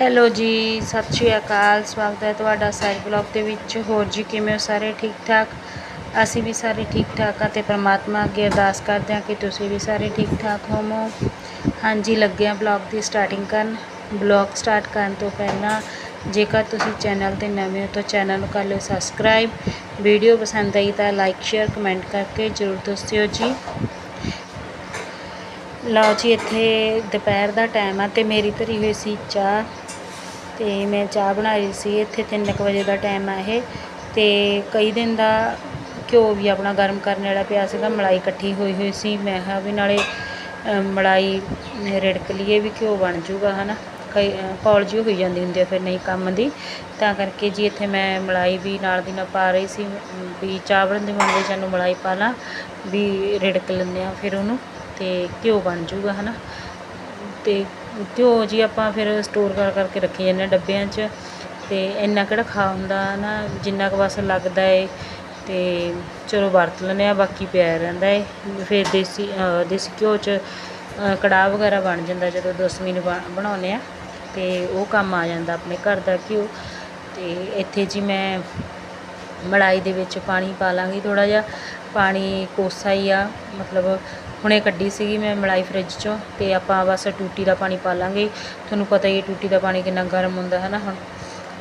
Hello ਜੀ, ਸਤਿ ਸ਼੍ਰੀ ਅਕਾਲ। ਸਵਾਗਤ ਹੈ ਤੁਹਾਡਾ ਸਾਈਡ ਬਲੌਗ ਦੇ ਵਿੱਚ। ਹੋਰ ਜੀ, ਕਿਵੇਂ ਹੋ ਸਾਰੇ? ਠੀਕ ਠਾਕ? ਅਸੀਂ ਵੀ ਸਾਰੇ ਠੀਕ ਠਾਕ ਆ ਤੇ ਪ੍ਰਮਾਤਮਾ ਅੱਗੇ ਅਰਦਾਸ ਕਰਦੇ ਹਾਂ ਕਿ ਤੁਸੀਂ ਵੀ ਸਾਰੇ ਠੀਕ ਠਾਕ ਹੋਵੋ। ਹਾਂਜੀ, ਲੱਗੇ ਆ ਬਲੌਗ ਦੀ ਸਟਾਰਟਿੰਗ ਕਰਨ। ਬਲੌਗ ਸਟਾਰਟ ਕਰਨ ਤੋਂ ਪਹਿਲਾਂ, ਜੇਕਰ ਤੁਸੀਂ ਚੈਨਲ ਤੇ ਨਵੇਂ ਹੋ ਤਾਂ ਚੈਨਲ ਨੂੰ ਕਰ ਲਿਓ ਸਬਸਕ੍ਰਾਈਬ ਵੀਡੀਓ ਪਸੰਦ ਆਈ ਤਾਂ ਲਾਈਕ ਸ਼ੇਅਰ ਕਮੈਂਟ ਕਰਕੇ ਜ਼ਰੂਰ ਦੱਸਿਓ ਜੀ। ਲਓ ਜੀ, ਇੱਥੇ ਦੁਪਹਿਰ ਦਾ ਟਾਈਮ ਆ ਤੇ ਮੇਰੀ ਧਰੀ ਹੋਈ ਸੀ ਚਾਹ। ਤੇ ਮੈਂ ਚਾਹ ਬਣਾ ਰਹੀ ਸੀ, ਇੱਥੇ 3 ਵਜੇ ਦਾ ਟਾਈਮ ਆ ਇਹ। ਤੇ ਕਈ ਦਿਨ ਦਾ ਘਿਓ ਵੀ ਆਪਣਾ ਗਰਮ ਕਰਨ ਵਾਲਾ ਪਿਆ ਸੀਗਾ, ਮਲਾਈ ਇਕੱਠੀ ਹੋਈ ਹੋਈ ਸੀ। ਮੈਂ ਕਿਹਾ ਵੀ ਨਾਲੇ ਮਲਾਈ ਰਿੜਕ ਲਈਏ ਵੀ ਘਿਓ ਬਣ ਜੂਗਾ ਹਨਾ। ਕਈ ਪੌਲ ਜੀ ਹੋਈ ਜਾਂਦੀ ਹੁੰਦੀ ਆ ਫਿਰ ਨਹੀਂ ਕੰਮ ਦੀ। ਤਾਂ ਕਰਕੇ ਜੀ ਇੱਥੇ ਮੈਂ ਮਲਾਈ ਵੀ ਨਾਲ ਦੀ ਨਾਲ ਪਾ ਰਹੀ ਸੀ, ਵੀ ਚਾਹ ਬਣਨ ਦੇ ਬਣਦੇ ਸਾਨੂੰ ਮਲਾਈ ਪਾ ਲਾਂ, ਵੀ ਰਿੜਕ ਲੈਂਦੇ ਆ ਫਿਰ ਉਹਨੂੰ, ਤੇ ਘਿਓ ਬਣ ਜੂਗਾ ਹਨਾ। ਤੇ ਘਿਓ ਜੀ ਆਪਾਂ ਫਿਰ ਸਟੋਰ ਕਰ ਕਰਕੇ ਰੱਖੀ ਜਾਂਦੇ ਹਾਂ ਡੱਬਿਆਂ 'ਚ ਅਤੇ ਇੰਨਾ ਕਿਹੜਾ ਖਾ ਹੁੰਦਾ ਨਾ, ਜਿੰਨਾ ਕੁ ਬਸ ਲੱਗਦਾ ਏ ਅਤੇ ਚਲੋ ਵਰਤ ਲੈਂਦੇ ਹਾਂ, ਬਾਕੀ ਪਿਆ ਰਹਿੰਦਾ ਏ। ਫਿਰ ਦੇਸੀ ਦੇਸੀ ਘਿਓ 'ਚ ਕੜਾਹ ਵਗੈਰਾ ਬਣ ਜਾਂਦਾ ਜਦੋਂ ਦਸਵੀਂ ਨੂੰ ਬਣਾਉਂਦੇ ਹਾਂ ਅਤੇ ਉਹ ਕੰਮ ਆ ਜਾਂਦਾ ਆਪਣੇ ਘਰ ਦਾ ਘਿਓ। ਅਤੇ ਇੱਥੇ ਜੀ ਮੈਂ ਮਲਾਈ ਦੇ ਵਿੱਚ ਪਾਣੀ ਪਾ ਲਾਂਗੀ, ਥੋੜ੍ਹਾ ਜਿਹਾ ਪਾਣੀ ਕੋਸਾ ਹੀ ਆ, ਮਤਲਬ ਹੁਣੇ ਕੱਢੀ ਸੀਗੀ ਮੈਂ ਮਲਾਈ ਫਰਿੱਜ ਚੋਂ ਤੇ ਆਪਾਂ ਬਸ ਟੂਟੀ ਦਾ ਪਾਣੀ ਪਾ ਲਾਂਗੇ। ਤੁਹਾਨੂੰ ਪਤਾ ਹੀ ਹੈ ਟੂਟੀ ਦਾ ਪਾਣੀ ਕਿੰਨਾ ਗਰਮ ਹੁੰਦਾ ਹੈ ਨਾ ਹੁਣ।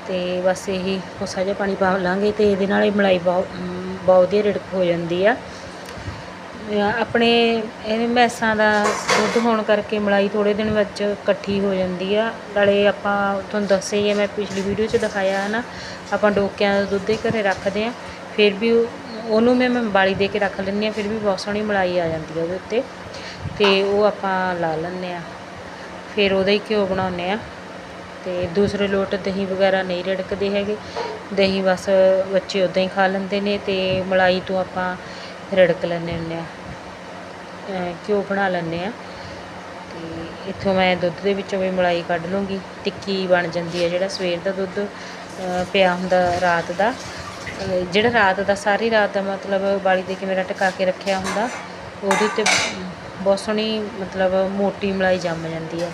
ਤੇ ਬਸ ਇਹੀ ਕੋਸਾ ਜਿਹਾ ਪਾਣੀ ਪਾ ਲਾਂਗੇ ਤੇ ਇਹਦੇ ਨਾਲ ਇਹ ਮਲਾਈ ਬਹੁਤ ਬਹੁਤ ਵਧੀਆ ਰਿੜਕ ਹੋ ਜਾਂਦੀ ਆ। ਆਪਣੇ ਇਹ ਮੈਸਾਂ ਦਾ ਦੁੱਧ ਹੋਣ ਕਰਕੇ ਮਲਾਈ ਥੋੜੇ ਦਿਨ ਵਿੱਚ ਇਕੱਠੀ ਹੋ ਜਾਂਦੀ ਆ। ਨਾਲੇ ਆਪਾਂ ਤੁਹਾਨੂੰ ਦੱਸਿਆ ਹੀ ਹੈ, ਮੈਂ ਪਿਛਲੀ ਵੀਡੀਓ 'ਚ ਦਿਖਾਇਆ ਹੈ ਨਾ, ਆਪਾਂ ਡੋਕਿਆਂ ਦਾ ਦੁੱਧ ਹੀ ਘਰੇ ਰੱਖਦੇ ਆ ਫਿਰ ਵੀ ਉਹਨੂੰ ਮੈਂ ਮੈਂ ਬਾਲੀ ਦੇ ਕੇ ਰੱਖ ਲੈਂਦੀ ਹਾਂ, ਫਿਰ ਵੀ ਬਹੁਤ ਸੋਹਣੀ ਮਲਾਈ ਆ ਜਾਂਦੀ ਹੈ ਉਹਦੇ ਉੱਤੇ। ਅਤੇ ਉਹ ਆਪਾਂ ਲਾ ਲੈਂਦੇ ਹਾਂ। ਫਿਰ ਉਹਦਾ ਹੀ ਘਿਓ ਬਣਾਉਂਦੇ ਹਾਂ। ਅਤੇ ਦੂਸਰੇ ਲੋਟ ਦਹੀਂ ਵਗੈਰਾ ਨਹੀਂ ਰਿੜਕਦੇ ਹੈਗੇ। ਦਹੀਂ ਬਸ ਬੱਚੇ ਉਦਾਂ ਹੀ ਖਾ ਲੈਂਦੇ ਨੇ ਅਤੇ ਮਲਾਈ ਤੋਂ ਆਪਾਂ ਰਿੜਕ ਲੈਂਦੇ ਹੁੰਦੇ ਆ ਘਿਓ ਬਣਾ ਲੈਂਦੇ ਆ ਅਤੇ ਇੱਥੋਂ ਮੈਂ ਦੁੱਧ ਦੇ ਵਿੱਚੋਂ ਵੀ ਮਲਾਈ ਕੱਢ ਲੂੰਗੀ। ਟਿੱਕੀ ਬਣ ਜਾਂਦੀ ਹੈ ਜਿਹੜਾ ਸਵੇਰ ਦਾ ਦੁੱਧ ਪਿਆ ਹੁੰਦਾ ਰਾਤ ਦਾ। ਜਿਹੜਾ ਰਾਤ ਦਾ, ਸਾਰੀ ਰਾਤ ਦਾ ਮਤਲਬ ਬਾਲੀ ਦੇ ਕੇ ਮੇਰਾ ਟਿਕਾ ਕੇ ਰੱਖਿਆ ਹੁੰਦਾ, ਉਹਦੇ ਉੱਤੇ ਬਹੁਤ ਸੋਹਣੀ ਮਤਲਬ ਮੋਟੀ ਮਲਾਈ ਜੰਮ ਜਾਂਦੀ ਹੈ।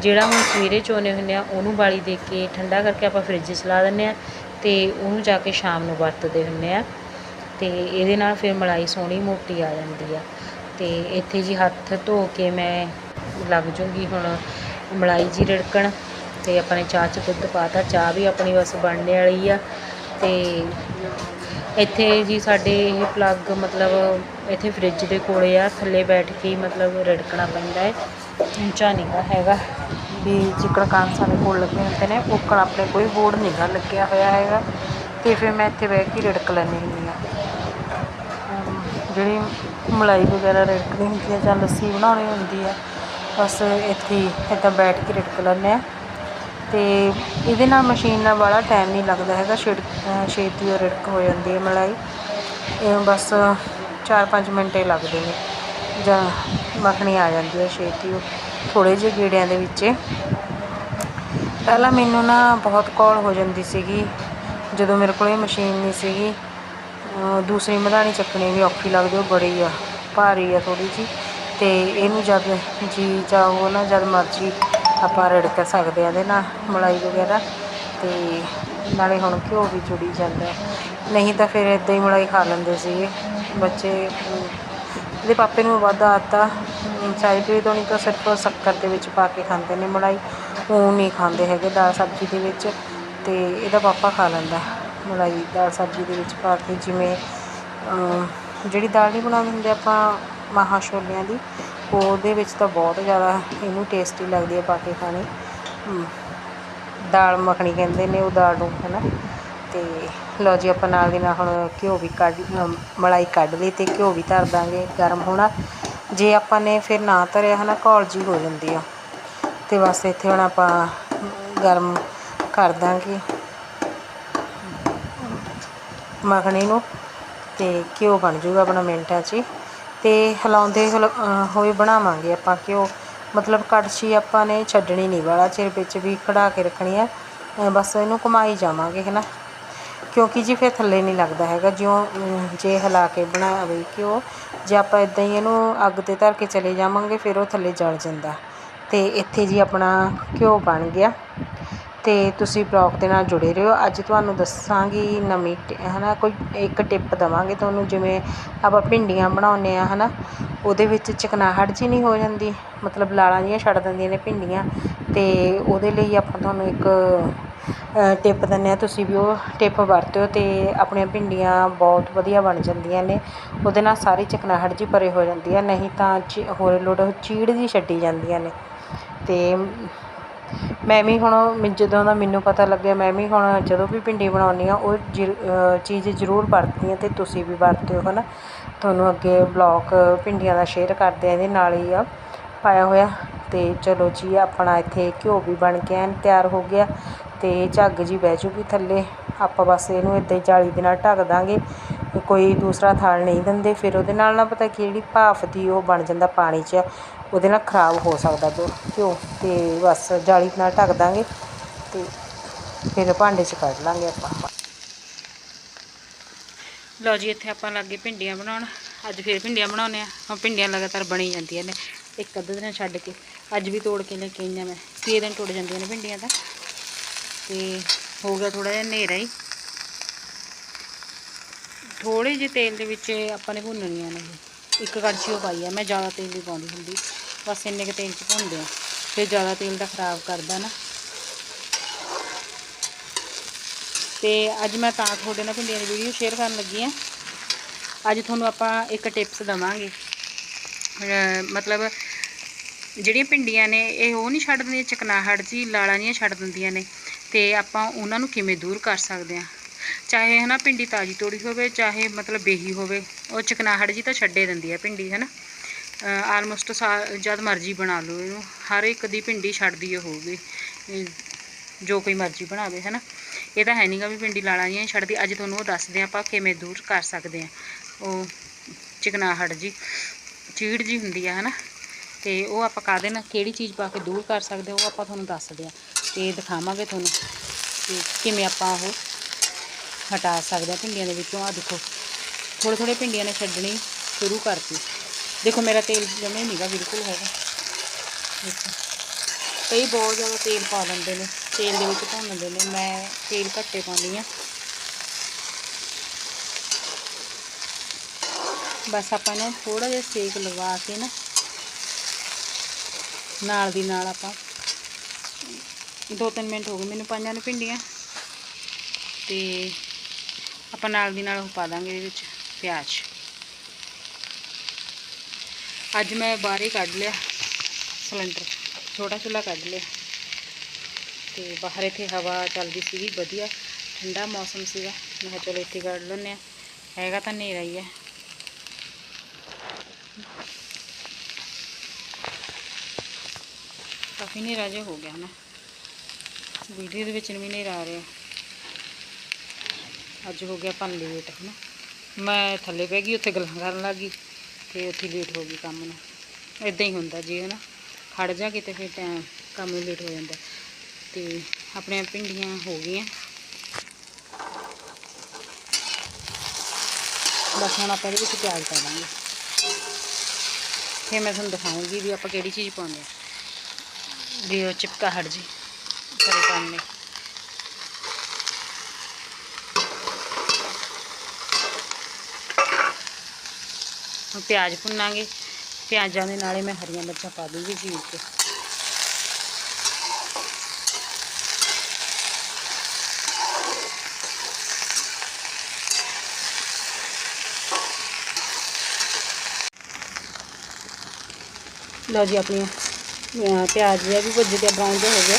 ਜਿਹੜਾ ਹੁਣ ਸਵੇਰੇ ਚੋਨੇ ਹੁੰਦੇ ਆ, ਉਹਨੂੰ ਬਾਲੀ ਦੇ ਕੇ ਠੰਡਾ ਕਰਕੇ ਆਪਾਂ ਫ੍ਰਿਜ 'ਚ ਲਾ ਦਿੰਦੇ ਆ ਤੇ ਉਹਨੂੰ ਜਾ ਕੇ ਸ਼ਾਮ ਨੂੰ ਵਰਤਦੇ ਹੁੰਦੇ ਆ। ਤੇ ਇਹਦੇ ਨਾਲ ਫਿਰ ਮਲਾਈ ਸੋਹਣੀ ਮੋਟੀ ਆ ਜਾਂਦੀ ਆ। ਤੇ ਇੱਥੇ ਜੀ ਹੱਥ ਧੋ ਕੇ ਮੈਂ ਲੱਗ ਜੂੰਗੀ ਹੁਣ ਮਲਾਈ ਜੀ ਰੜਕਣ ਤੇ ਆਪਾਂ ਨੇ ਚਾਹ 'ਚ ਦੁੱਧ ਪਾਤਾ ਚਾਹ ਵੀ ਆਪਣੀ ਬਸ ਬਣਨੇ ਵਾਲੀ ਆ। ਤੇ ਇੱਥੇ ਜੀ ਸਾਡੇ ਇਹ ਪਲੱਗ ਮਤਲਬ ਇੱਥੇ ਫਰਿੱਜ ਦੇ ਕੋਲ ਆ, ਥੱਲੇ ਬੈਠ ਕੇ ਮਤਲਬ ਰਿੜਕਣਾ ਪੈਂਦਾ ਹੈ। ਉੱਚਾ ਨੀਗਾ ਹੈਗਾ। ਵੀ ਜਿੱਕਣ ਕੰਨ ਸਾਡੇ ਕੋਲ ਲੱਗੇ ਹੁੰਦੇ ਨੇ ਉੱਕਣ ਆਪਣੇ ਕੋਈ ਬੋਰਡ ਨੀਗਾ ਲੱਗਿਆ ਹੋਇਆ ਹੈਗਾ। ਅਤੇ ਫਿਰ ਮੈਂ ਇੱਥੇ ਬਹਿ ਕੇ ਰੜਕ ਲੈਂਦੀ ਹੁੰਦੀ ਹਾਂ। ਜਿਹੜੀ ਮਲਾਈ ਵਗੈਰਾ ਰਿੜਕਣੀ ਹੁੰਦੀ ਹੈ ਜਾਂ ਲੱਸੀ ਬਣਾਉਣੀ ਹੁੰਦੀ ਹੈ, ਬਸ ਇੱਥੇ ਹੀ ਇੱਦਾਂ ਬੈਠ ਕੇ ਰਿੜਕ ਲੈਂਦੇ ਹਾਂ। ਅਤੇ ਇਹਦੇ ਨਾਲ ਮਸ਼ੀਨ ਨਾਲ ਵਾਲਾ ਟਾਈਮ ਨਹੀਂ ਲੱਗਦਾ ਹੈਗਾ ਛਿੜਕ ਛੇਤੀ ਉਹ ਰਿੜਕ ਹੋ ਜਾਂਦੀ ਹੈ ਮਲਾਈ। ਇਹ ਬਸ 4-5 ਮਿੰਟ ਹੀ ਲੱਗਦੇ ਨੇ, ਜਾਂ ਮੱਖਣੀ ਆ ਜਾਂਦੀ ਹੈ ਛੇਤੀ ਉਹ, ਥੋੜ੍ਹੇ ਜਿਹੇ ਗੇੜਿਆਂ ਦੇ ਵਿੱਚ। ਪਹਿਲਾਂ ਮੈਨੂੰ ਨਾ ਬਹੁਤ ਕੌਲ ਹੋ ਜਾਂਦੀ ਸੀਗੀ, ਜਦੋਂ ਮੇਰੇ ਕੋਲ ਇਹ ਮਸ਼ੀਨ ਨਹੀਂ ਸੀਗੀ ਦੂਸਰੀ ਮਧਾਣੀ ਚੱਕਣੀ ਵੀ ਔਖੀ ਲੱਗਦੀ, ਉਹ ਬੜੀ ਆ, ਭਾਰੀ ਆ ਥੋੜੀ ਜੀ ਤੇ ਇਹਨੂੰ ਜਦ ਜੀ ਚਾਹੋ ਨਾ, ਜਦ ਮਰਜ਼ੀ ਆਪਾਂ ਰਿੜਕ ਸਕਦੇ ਆ ਇਹਦੇ ਨਾਲ, ਮਲਾਈ ਵਗੈਰਾ ਅਤੇ ਨਾਲੇ ਹੁਣ ਘਿਓ ਵੀ ਜੁੜੀ ਜਾਂਦਾ ਨਹੀਂ ਤਾਂ ਫਿਰ ਇੱਦਾਂ ਹੀ ਮਲਾਈ ਖਾ ਲੈਂਦੇ ਸੀਗੇ। ਬੱਚੇ ਇਹਦੇ ਪਾਪੇ ਨੂੰ ਵੱਧ ਆਤਾ ਚਾਹੀਦੀ ਤੋਂ ਨਹੀਂ ਤਾਂ ਸਿਰਫ ਸ਼ੱਕਰ ਦੇ ਵਿੱਚ ਪਾ ਕੇ ਖਾਂਦੇ ਨੇ ਮਲਾਈ। ਉਹ ਨਹੀਂ ਖਾਂਦੇ ਹੈਗੇ ਦਾਲ ਸਬਜ਼ੀ ਦੇ ਵਿੱਚ ਅਤੇ ਇਹਦਾ ਪਾਪਾ ਖਾ ਲੈਂਦਾ ਮਲਾਈ ਦਾਲ ਸਬਜ਼ੀ ਦੇ ਵਿੱਚ ਪਾ ਕੇ। ਜਿਵੇਂ ਜਿਹੜੀ ਦਾਲ ਨਹੀਂ ਬਣਾਉਂਦੇ ਹੁੰਦੇ ਆਪਾਂ, ਮਾਹਾਂ ਛੋਲਿਆਂ ਦੀ ਉਹਦੇ ਵਿੱਚ ਤਾਂ ਬਹੁਤ ਜ਼ਿਆਦਾ ਇਹਨੂੰ ਟੇਸਟੀ ਲੱਗਦੀ ਹੈ ਪਾ ਕੇ ਖਾਣੀ। ਦਾਲ ਮੱਖਣੀ ਕਹਿੰਦੇ ਨੇ ਉਹ ਦਾਲ ਨੂੰ ਹੈ ਨਾ ਅਤੇ ਲਓ ਜੀ, ਆਪਾਂ ਨਾਲ ਦੀ ਨਾਲ ਹੁਣ ਘਿਓ ਵੀ ਕੱਢ ਮਲਾਈ ਕੱਢ ਲਈ ਅਤੇ ਘਿਓ ਵੀ ਧਰ ਦਾਂਗੇ ਗਰਮ ਹੋਣਾ। ਜੇ ਆਪਾਂ ਨੇ ਫਿਰ ਨਾ ਧਰਿਆ ਹੈ ਨਾ ਘੋਲ ਜੀ ਹੋ ਜਾਂਦੀ ਆ। ਅਤੇ ਬਸ ਇੱਥੇ ਹੁਣ ਆਪਾਂ ਗਰਮ ਕਰ ਦਾਂਗੇ ਮੱਖਣੀ ਨੂੰ ਅਤੇ ਘਿਓ ਬਣ ਜੂਗਾ ਆਪਣਾ ਮਿੰਟਾਂ 'ਚ ਅਤੇ ਹਿਲਾਉਂਦੇ ਹਿਲਾ- ਹੋਏ ਬਣਾਵਾਂਗੇ ਆਪਾਂ ਘਿਓ ਮਤਲਬ ਕੜਛੀ ਆਪਾਂ ਨੇ ਛੱਡਣੀ ਨਹੀਂ, ਵਾਲਾ ਚਿਰ ਵਿੱਚ ਵੀ ਖੜਾ ਕੇ ਰੱਖਣੀ ਹੈ ਬਸ ਇਹਨੂੰ ਘੁਮਾਈ ਜਾਵਾਂਗੇ ਹੈ ਨਾ ਕਿਉਂਕਿ ਜੀ ਫਿਰ ਥੱਲੇ ਨਹੀਂ ਲੱਗਦਾ ਹੈਗਾ, ਜਿਉਂ ਜੇ ਹਿਲਾ ਕੇ ਬਣਾਵੇ ਘਿਓ ਜੇ ਆਪਾਂ ਇਦਾਂ ਹੀ ਇਹਨੂੰ ਅੱਗ 'ਤੇ ਧਰ ਕੇ ਚਲੇ ਜਾਵਾਂਗੇ, ਫਿਰ ਉਹ ਥੱਲੇ ਜਲ ਜਾਂਦਾ। ਅਤੇ ਇੱਥੇ ਜੀ ਆਪਣਾ ਘਿਓ ਬਣ ਗਿਆ। ਅਤੇ ਤੁਸੀਂ ਬਲੌਗ ਦੇ ਨਾਲ ਜੁੜੇ ਰਹੋ। ਅੱਜ ਤੁਹਾਨੂੰ ਦੱਸਾਂਗੀ ਨਵੀਂ ਹੈ ਨਾ ਕੋਈ ਇੱਕ ਟਿਪ ਦਵਾਂਗੇ ਤੁਹਾਨੂੰ, ਜਿਵੇਂ ਆਪਾਂ ਭਿੰਡੀਆਂ ਬਣਾਉਂਦੇ ਆ ਨਾ ਉਹਦੇ ਵਿੱਚ ਚਕਨਾਹਟ ਜੀ ਨਹੀਂ ਹੋ ਜਾਂਦੀ, ਮਤਲਬ ਲਾਲਾਂ ਜੀਆਂ ਛੱਡ ਦਿੰਦੀਆਂ ਨੇ ਭਿੰਡੀਆਂ ਅਤੇ ਉਹਦੇ ਲਈ ਆਪਾਂ ਤੁਹਾਨੂੰ ਇੱਕ ਟਿਪ ਦਿੰਦੇ ਆ ਤੁਸੀਂ ਵੀ ਉਹ ਟਿਪ ਵਰਤਿਓ ਤੇ ਆਪਣੀਆਂ ਭਿੰਡੀਆਂ ਬਹੁਤ ਵਧੀਆ ਬਣ ਜਾਂਦੀਆਂ ਨੇ, ਉਹਦੇ ਨਾਲ ਸਾਰੀ ਚਕਨਾਹਟ ਜੀ ਪਰੇ ਹੋ ਜਾਂਦੀ ਹੈ, ਨਹੀਂ ਤਾਂ ਚੀ- ਹੋਰ ਲੋੜ, ਚੀੜ ਜੀ ਛੱਡੀ ਜਾਂਦੀਆਂ ਨੇ, ਤੇ ਮੈਂ ਵੀ ਹੁਣ ਜਦੋਂ ਦਾ ਮੈਨੂੰ ਪਤਾ ਲੱਗਿਆ, ਮੈਂ ਵੀ ਹੁਣ ਜਦੋਂ ਵੀ ਭਿੰਡੀ ਬਣਾਉਂਦੀ ਹਾਂ, ਉਹ ਜ਼ਰ- ਚੀਜ਼ ਜ਼ਰੂਰ ਵਰਤਦੀ ਹਾਂ ਅਤੇ ਤੁਸੀਂ ਵੀ ਵਰਤਿਓ ਹੈ ਨਾ ਤੁਹਾਨੂੰ ਅੱਗੇ ਬਲੌਗ ਭਿੰਡੀਆਂ ਦਾ ਸ਼ੇਅਰ ਕਰਦੇ ਹਾਂ, ਇਹਦੇ ਨਾਲ ਹੀ ਆ, ਪਾਇਆ ਹੋਇਆ। ਅਤੇ ਚਲੋ ਜੀ, ਆਪਣਾ ਇੱਥੇ ਘਿਓ ਵੀ ਬਣ ਕੇ ਐਨ ਤਿਆਰ ਹੋ ਗਿਆ ਅਤੇ ਝੱਗ ਜੀ ਬਹਿ ਜੂਗੀ ਥੱਲੇ। ਆਪਾਂ ਬਸ ਇਹਨੂੰ ਇੱਦਾਂ ਹੀ ਜਾਲੀ ਦੇ ਨਾਲ ਢੱਕ ਦਾਂਗੇ। ਕੋਈ ਦੂਸਰਾ ਥਾਲ ਨਹੀਂ ਦਿੰਦੇ, ਫਿਰ ਉਹਦੇ ਨਾਲ ਨਾ ਪਤਾ ਕੀ ਜਿਹੜੀ ਭਾਫ ਦੀ ਉਹ ਬਣ ਜਾਂਦਾ ਪਾਣੀ 'ਚ। ਉਹਦੇ ਨਾਲ ਖਰਾਬ ਹੋ ਸਕਦਾ ਦੋ ਘਿਓ ਅਤੇ ਬਸ ਜਾਲੀ ਨਾਲ ਢੱਕ ਦਾਂਗੇ ਅਤੇ ਫਿਰ ਭਾਂਡੇ 'ਚ ਕੱਢ ਲਾਂਗੇ ਆਪਾਂ। ਲਓ ਜੀ, ਇੱਥੇ ਆਪਾਂ ਲੱਗੇ ਭਿੰਡੀਆਂ ਬਣਾਉਣ। ਅੱਜ ਫਿਰ ਭਿੰਡੀਆਂ ਬਣਾਉਂਦੇ ਆ ਹੁਣ ਭਿੰਡੀਆਂ ਲਗਾਤਾਰ ਬਣੀ ਜਾਂਦੀਆਂ ਨੇ। ਇੱਕ ਅੱਧੇ ਦਿਨ ਛੱਡ ਕੇ। ਅੱਜ ਵੀ ਤੋੜ ਕੇ ਲੈ ਕੇ ਆਈਆਂ ਮੈਂ। ਛੇ ਦਿਨ ਟੁੱਟ ਜਾਂਦੀਆਂ ਨੇ ਭਿੰਡੀਆਂ ਤਾਂ। ਤੇ ਹੋ ਗਿਆ ਥੋੜਾ ਜਿਹਾ ਹਨੇਰਾ ਹੀ। ਥੋੜੇ ਜਿਹੇ ਤੇਲ ਦੇ ਵਿੱਚ ਆਪਾਂ ਨੇ ਭੁੰਨਣੀਆਂ ਨੇ। ਇਹ। ਇੱਕ ਕੜਛੀ ਉਹ ਪਾਈ ਆ। ਮੈਂ ਜ਼ਿਆਦਾ ਤੇਲ ਨਹੀਂ ਪਾਉਂਦੀ ਹੁੰਦੀ। ਬਸ ਇੰਨੇ ਕੁ ਤੇਲ 'ਚ ਭੁੰਨਦੇ ਆ। ਫਿਰ ਜ਼ਿਆਦਾ ਤੇਲ ਦਾ ਖਰਾਬ ਕਰਦਾ ਨਾ। ਤੇ ਅੱਜ ਮੈਂ ਤਾਂ ਤੁਹਾਡੇ ਨਾਲ ਭਿੰਡੀਆਂ ਦੀ ਵੀਡੀਓ ਸ਼ੇਅਰ ਕਰਨ ਲੱਗੀ ਆ। ਅੱਜ ਤੁਹਾਨੂੰ ਆਪਾਂ ਇੱਕ ਟਿਪਸ ਦਵਾਂਗੇ। ਮਤਲਬ ਜਿਹੜੀਆਂ ਭਿੰਡੀਆਂ ਨੇ, ਇਹ ਉਹ ਨਹੀਂ ਛੱਡ ਦਿੰਦੀਆਂ, ਚਕਨਾਹਟ ਜੀ ਲਾਲਾਂ ਜੀਆਂ ਛੱਡ ਦਿੰਦੀਆਂ ਨੇ। ਤੇ ਆਪਾਂ ਉਹਨਾਂ ਨੂੰ ਕਿਵੇਂ ਦੂਰ ਕਰ ਸਕਦੇ ਆ? ਚਾਹੇ ਹਨਾ ਭਿੰਡੀ ਤਾਜ਼ੀ ਤੋੜੀ ਹੋਵੇ, ਚਾਹੇ ਮਤਲਬ ਬੇਹੀ ਹੋਵੇ, ਉਹ ਚਕਨਾਹਟ ਜੀ ਤਾਂ ਛੱਡੇ ਦਿੰਦੀ ਆ ਭਿੰਡੀ, ਹਨਾ? ਆਲਮੋਸਟ ਜਦ ਮਰਜ਼ੀ ਬਣਾ ਲਓ ਇਹਨੂੰ। ਹਰ ਇੱਕ ਦੀ ਭਿੰਡੀ ਛੱਡਦੀ ਓ ਹੋਊਗੀ। ਜੋ ਕੋਈ ਮਰਜ਼ੀ ਬਣਾਵੇ, ਹਨਾ? ਇਹ ਤਾਂ ਹੈ ਨਹੀਂਗਾ ਵੀ ਭਿੰਡੀ ਲਾਲਾਂ ਜੀਆਂ ਹੀ ਛੱਡਦੀ। ਅੱਜ ਤੁਹਾਨੂੰ ਉਹ ਦੱਸਦੇ ਹਾਂ ਆਪਾਂ ਕਿਵੇਂ ਦੂਰ ਕਰ ਸਕਦੇ ਆ ਉਹ ਚਿਕਨਾਹਟ ਜੀ, ਚੀੜ ਜੀ ਹੁੰਦੀ ਆ, ਹਨਾ? ਤੇ ਉਹ ਆਪਾਂ ਕਾਹਦੇ ਨਾਲ, ਕਿਹੜੀ ਚੀਜ਼ ਪਾ ਕੇ ਦੂਰ ਕਰ ਸਕਦੇ ਉਹ ਆਪਾਂ ਤੁਹਾਨੂੰ ਦੱਸਦੇ ਆ ਤੇ ਦਿਖਾਵਾਂਗੇ ਤੁਹਾਨੂੰ ਤੇ ਕਿਵੇਂ ਆਪਾਂ ਉਹ ਹਟਾ ਸਕਦੇ ਆ ਭਿੰਡੀਆਂ ਦੇ ਵਿੱਚੋਂ। ਆ ਦੇਖੋ ਥੋੜ੍ਹੇ ਥੋੜ੍ਹੇ ਭਿੰਡੀਆਂ ਨੇ ਛੱਡਣੀ ਸ਼ੁਰੂ ਕਰਤੀ। ਦੇਖੋ ਮੇਰਾ ਤੇਲ ਜਮੇ ਨਹੀਂਗਾ ਬਿਲਕੁਲ ਹੈਗਾ। ਦੇਖੋ। ਕਈ ਬਹੁਤ ਜ਼ਿਆਦਾ ਤੇਲ ਪਾ ਦਿੰਦੇ ਨੇ, ਤੇਲ ਦੇ ਵਿੱਚ ਭੁੰਨਦੇ ਨੇ, ਮੈਂ ਤੇਲ ਘੱਟੇ ਪਾਉਂਦੀ ਆ ਬਸ ਆਪਾਂ ਨੂੰ ਥੋੜਾ ਜਿਹਾ ਸੇਕ ਲਗਾ ਕੇ ਨਾ, ਨਾਲ ਦੀ ਨਾਲ ਆਪਾਂ ਦੋ ਤਿੰਨ ਮਿੰਟ ਹੋ ਗਏ, ਮੈਨੂੰ ਪਾਈਆਂ ਨੇ ਭਿੰਡੀਆਂ। ਤੇ ਆਪਾਂ ਨਾਲ ਦੀ ਨਾਲ ਉਹ ਪਾ ਦਾਂਗੇ ਇਹਦੇ ਵਿੱਚ ਪਿਆਜ਼। ਅੱਜ ਮੈਂ ਬਾਹਰ ਹੀ ਕੱਢ ਲਿਆ ਸਿਲੰਡਰ ਛੋਟਾ ਚੁੱਲ੍ਹਾ ਕੱਢ ਲਿਆ ਤੇ ਬਾਹਰ ਇੱਥੇ ਹਵਾ ਚੱਲਦੀ ਸੀਗੀ ਵਧੀਆ ਠੰਡਾ ਮੌਸਮ ਸੀਗਾ ਮੈਂ ਕਿਹਾ ਚਲੋ ਇੱਥੇ ਕੱਢ ਲੈਂਦੇ ਆ ਹੈਗਾ ਤਾਂ ਹਨੇਰਾ ਹੀ ਹੈ ਕਾਫੀ ਹਨੇਰਾ ਜਿਹਾ ਹੋ ਗਿਆ ਨਾ ਵੀਡੀਓ ਦੇ ਵਿੱਚ ਵੀ ਹਨੇਰਾ ਆ ਰਿਹਾ ਅੱਜ ਹੋ ਗਿਆ ਆਪਾਂ ਲੇਟ ਹਨਾ ਮੈਂ ਥੱਲੇ ਬਹਿ ਗਈ ਉੱਥੇ ਗੱਲਾਂ ਕਰਨ ਲੱਗ ਗਈ ਤੇ ਉੱਥੇ ਲੇਟ ਹੋ ਗਈ ਕੰਮ ਨੂੰ। ਇਦਾਂ ਹੀ ਹੁੰਦਾ ਜੀ, ਹਨਾ। ਖੜ ਜਾ ਕਿਤੇ, ਫਿਰ ਟਾਈਮ ਕੰਮ ਨੂੰ ਲੇਟ ਹੋ ਜਾਂਦਾ। ਤੇ ਆਪਣੀਆਂ ਭਿੰਡੀਆਂ ਹੋ ਗਈਆਂ। ਬਸ ਹੁਣ ਆਪਾਂ ਇਹਦੇ ਵਿੱਚ ਪਿਆਜ਼ ਪਾ ਦਾਂਗੇ। ਫਿਰ ਮੈਂ ਤੁਹਾਨੂੰ ਦਿਖਾਉਂਗੀ ਵੀ ਆਪਾਂ ਕਿਹੜੀ ਚੀਜ਼ ਪਾਉਂਦੇ ਆ। ਵੀ ਉਹ ਚਿਪਕਾ ਹਟ ਜੀ। ਕਰੇ ਕੰਮ ਨੇ ਹੁਣ ਪਿਆਜ਼ ਭੁੰਨਾਂਗੇ। ਪਿਆਜ਼ਾਂ ਦੇ ਨਾਲੇ ਮੈਂ ਹਰੀਆਂ ਮਿਰਚਾਂ ਪਾ ਦੂੰਗੀ ਚੀਰ ਕੇ ਲਓ ਜੀ ਆਪਣੀਆਂ, ਅਹ, ਪਿਆਜ਼ ਜਿਹਾ ਵੀ ਭੁੱਜ ਗਿਆ ਬਰਾਊਨ ਜਿਹਾ ਹੋ ਗਿਆ।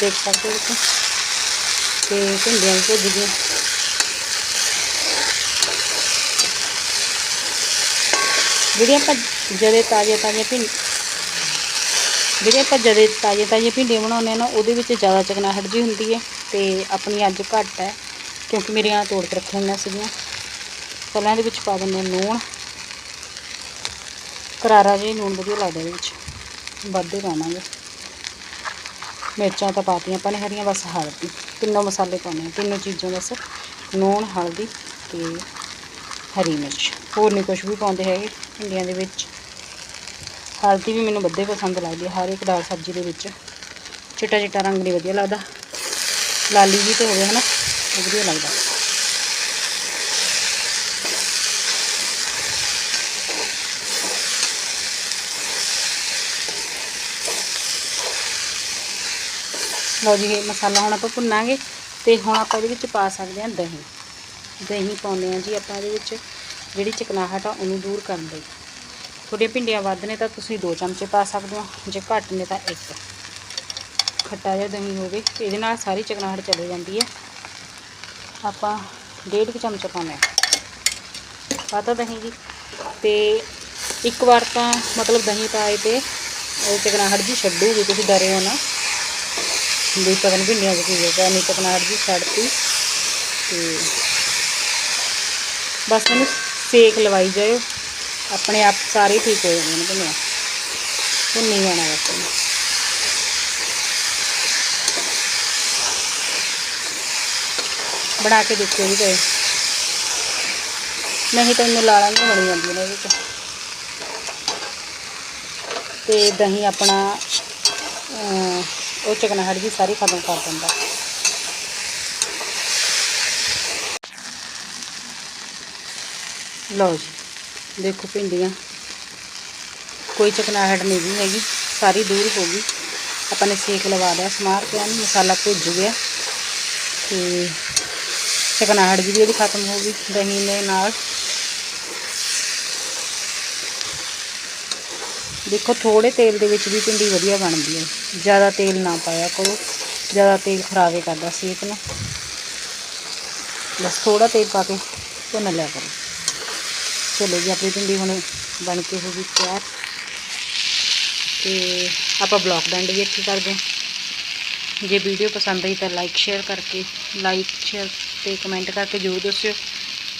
ਦੇਖ ਸਕਦੇ ਹੋ ਤੁਸੀਂ। ਤੇ ਭਿੰਡੀਆਂ ਵੀ ਭੁੱਜ ਗਈਆਂ। ਜਿਹੜੀਆਂ ਆਪਾਂ ਜਦੇ ਤਾਜ਼ੀਆਂ ਤਾਜ਼ੀਆਂ ਭਿੰਡ ਜਿਹੜੇ ਆਪਾਂ ਜਦੇ ਤਾਜ਼ੀਆਂ ਤਾਜ਼ੀਆਂ ਭਿੰਡੀਆਂ ਬਣਾਉਂਦੇ ਆ ਨਾ, ਉਹਦੇ ਵਿੱਚ ਜ਼ਿਆਦਾ ਚਕਨਾਹਟ ਜੀ ਹੁੰਦੀ ਹੈ ਤੇ ਆਪਣੀ ਅੱਜ ਘੱਟ ਹੈ ਕਿਉਂਕਿ ਮੇਰੀਆਂ ਤੋੜ ਕੇ ਰੱਖੀਆਂ ਹੋਈਆਂ ਸੀਗੀਆਂ। ਪਹਿਲਾਂ ਇਹਦੇ ਵਿੱਚ ਪਾ ਦਿੰਦੇ ਹਾਂ ਲੂਣ ਕਰਾਰਾ ਜਿਹਾ ਲੂਣ ਵਧੀਆ ਲੱਗਦਾ ਇਹਦੇ ਵਿੱਚ। ਵੱਧੇ ਪਾਵਾਂਗੇ। ਮਿਰਚਾਂ ਤਾਂ ਪਾਤੀਆਂ ਆਪਾਂ ਨੇ ਹਰੀਆਂ, ਬਸ ਹਲਦੀ। ਤਿੰਨੋਂ ਮਸਾਲੇ ਪਾਉਣੇ ਆ। ਤਿੰਨੋਂ ਚੀਜ਼ਾਂ ਬਸ। ਲੂਣ ਹਲਦੀ ਤੇ ਹਰੀ ਮਿਰਚ। ਹੋਰ ਨਹੀਂ ਕੁਝ ਵੀ ਪਾਉਂਦੇ ਹੈਗੇ ਭਿੰਡੀਆਂ ਦੇ ਵਿੱਚ। ਹਲਦੀ ਵੀ ਮੈਨੂੰ ਵੱਧੇ ਪਸੰਦ ਲੱਗਦੀ ਹੈ ਹਰ ਇੱਕ ਦਾਲ ਸਬਜ਼ੀ ਦੇ ਵਿੱਚ। ਚਿੱਟਾ ਚਿੱਟਾ ਰੰਗ ਨਹੀਂ ਵਧੀਆ ਲੱਗਦਾ। ਲਾਲੀ ਜੀ ਤੇ ਹੋਵੇ ਹਨਾ ਉਹ ਵਧੀਆ ਲੱਗਦਾ। ਲਓ ਜੀ, ਇਹ ਮਸਾਲਾ ਹੁਣ ਆਪਾਂ ਭੁੰਨਾਂਗੇ ਤੇ ਹੁਣ ਆਪਾਂ ਇਹਦੇ ਵਿੱਚ ਪਾ ਸਕਦੇ ਹਾਂ ਦਹੀਂ। ਦਹੀਂ ਪਾਉਂਦੇ ਹਾਂ ਜੀ ਆਪਾਂ ਇਹਦੇ ਵਿੱਚ, ਜਿਹੜੀ ਚਿਕਨਾਹਟ ਆ ਉਹਨੂੰ ਦੂਰ ਕਰਨ ਲਈ। ਤੁਹਾਡੀਆਂ ਭਿੰਡੀਆਂ ਵੱਧ ਨੇ ਤਾਂ ਤੁਸੀਂ 2 ਚਮਚੇ ਪਾ ਸਕਦੇ ਹੋ, ਜੇ ਘੱਟ ਨੇ ਤਾਂ ਇੱਕ। ਖੱਟਾ ਜਿਹਾ ਦਹੀਂ ਹੋਵੇ ਇਹਦੇ ਨਾਲ ਸਾਰੀ ਚਿਕਨਾਹਟ ਚਲੇ ਜਾਂਦੀ ਹੈ। ਆਪਾਂ ਡੇਢ ਕੁ ਚਮਚ ਪਾਉਂਦੇ ਹਾਂ। ਪਾਤਾ ਦਹੀਂ ਜੀ। ਤੇ ਇੱਕ ਵਾਰ ਤਾਂ ਮਤਲਬ ਦਹੀਂ ਪਾਏ ਤੇ ਉਹ ਚਿਕਨਾਹਟ ਜੀ ਛੱਡੂਗੀ ਤੁਸੀਂ ਡਰੇ ਹੋ ਨਾ। ਵੀ ਪਤਾ ਨਹੀਂ ਭਿੰਡੀਆਂ 'ਚ ਕੀ ਹੋਏਗਾ ਨਹੀਂ, ਚਿਕਨਾਹਟ ਜੀ ਛੱਡਤੀ। ਤੇ ਬਸ ਇਹਨੂੰ ਸੇਕ ਲਵਾਈ ਜਾਇਓ ਆਪਣੇ ਆਪ ਸਾਰੇ ਠੀਕ ਹੋ ਜਾਂਦੇ ਨੇ ਭਿੰਡੀਆਂ ਭੁੰਨੀ ਜਾਣਾ ਬਸ ਇਹਨੂੰ ਬਣਾ ਕੇ ਦੇਖਿਓ ਵੀ ਤੇ ਨਹੀਂ ਤਾਂ ਇਹਨੂੰ ਲਾਲਾਂ ਵੀ ਬਣੀ ਜਾਂਦੀਆਂ ਨੇ ਇਹਦੇ 'ਚ ਤੇ ਦਹੀਂ ਆਪਣਾ ਅਮ, ਉਹ ਚਿਕਨਾਹਟ ਜੀ ਸਾਰੀ ਖਤਮ ਕਰ ਦਿੰਦਾ ਲਓ ਜੀ, ਦੇਖੋ ਭਿੰਡੀਆਂ। ਕੋਈ ਚਕਨਾਹਟ ਨਹੀਂ ਵੀ ਹੈਗੀ, ਸਾਰੀ ਦੂਰ ਹੋ ਗਈ। ਆਪਾਂ ਨੇ ਸੇਕ ਲਵਾ ਲਿਆ, ਸਮਾਰ ਕੇ ਐਨ ਮਸਾਲਾ ਭੁੱਜ ਗਿਆ। ਤੇ ਚਕਨਾਹਟ ਜੀ ਵੀ ਇਹਦੀ ਖਤਮ ਹੋ ਗਈ, ਦਹੀਂ ਦੇ ਨਾਲ। ਦੇਖੋ ਥੋੜੇ ਤੇਲ ਦੇ ਵਿੱਚ ਵੀ ਭਿੰਡੀ ਵਧੀਆ ਬਣਦੀ ਹੈ। ਜ਼ਿਆਦਾ ਤੇਲ ਨਾ ਪਾਇਆ ਕਰੋ, ਜ਼ਿਆਦਾ ਤੇਲ ਖਰਾਬੇ ਕਰਦਾ ਸਿਹਤ ਨੂੰ। ਬਸ ਥੋੜਾ ਤੇਲ ਪਾ ਕੇ ਭੁੰਨ ਲਿਆ ਕਰੋ। ਚਲੋ ਜੀ ਆਪਣੀ ਭਿੰਡੀ ਹੁਣ ਬਣ ਕੇ ਹੋ ਗਈ ਤਿਆਰ ਤੇ ਆਪਾਂ ਬਲੌਗ ਦਾ ਐਂਡ ਵੀ ਇੱਥੇ ਕਰਦੇ ਹਾਂ ਜੇ ਵੀਡੀਓ ਪਸੰਦ ਆਈ ਤਾਂ ਲਾਈਕ ਸ਼ੇਅਰ ਕਰਕੇ ਲਾਈਕ ਸ਼ੇਅਰ ਤੇ ਕਮੈਂਟ ਕਰਕੇ ਜ਼ਰੂਰ ਦੱਸਿਓ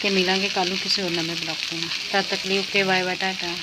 ਕਿ ਮਿਲਾਂਗੇ ਕੱਲ੍ਹ ਨੂੰ ਕਿਸੇ ਹੋਰ ਨਵੇਂ ਬਲੌਗ ਤੋਂ ਤਦ ਤੱਕ ਲਈ ਓਕੇ ਬਾਏ ਬਾਏ ਟਾਟਾ